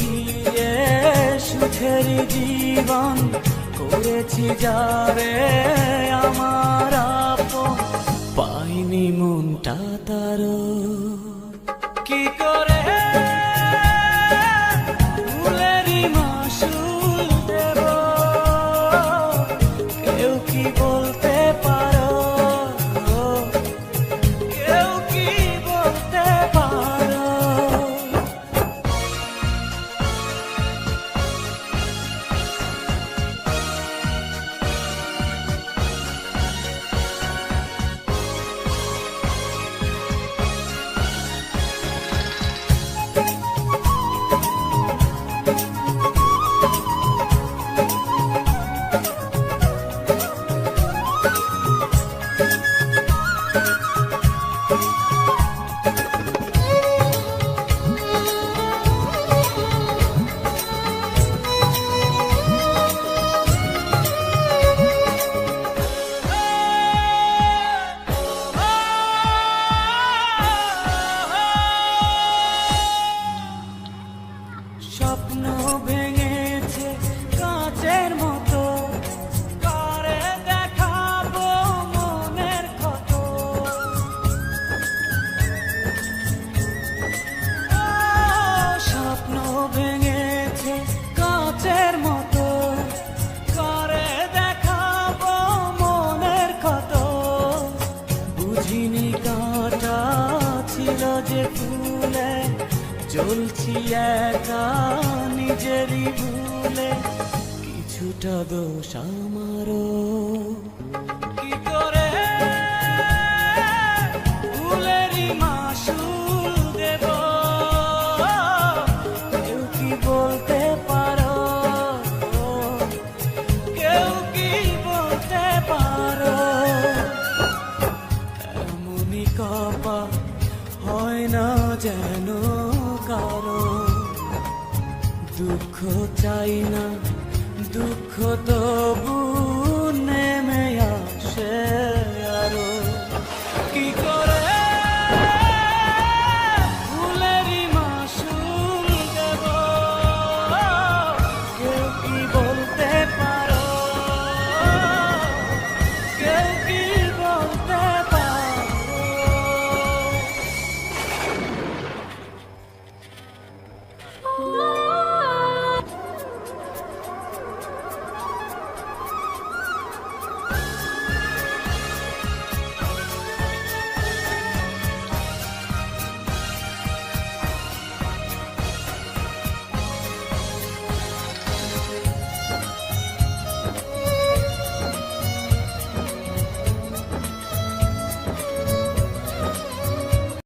গিয়ে সুখের জীবন করেছি যাবে। স্বপ্ন ভেঙেছে কাঁচের মতো। করে দেখাবো মনের কত স্বপ্ন ভেঙেছে কাঁচের মতো। করে দেখাবো মনের কত বুঝিনি কাঁটা ছিল যে ফুলে। জ্বলছি একা নিজেরই ভুলে। কিছুটা দোষ আমারও। কি করে? ফুলেরই মাসুল দেব। কেউ কি বলতে পারো? কেউ কি বলতে পারো? এমনই কপা হয় না যেন। দুঃখ চাই না দুঃখ তবু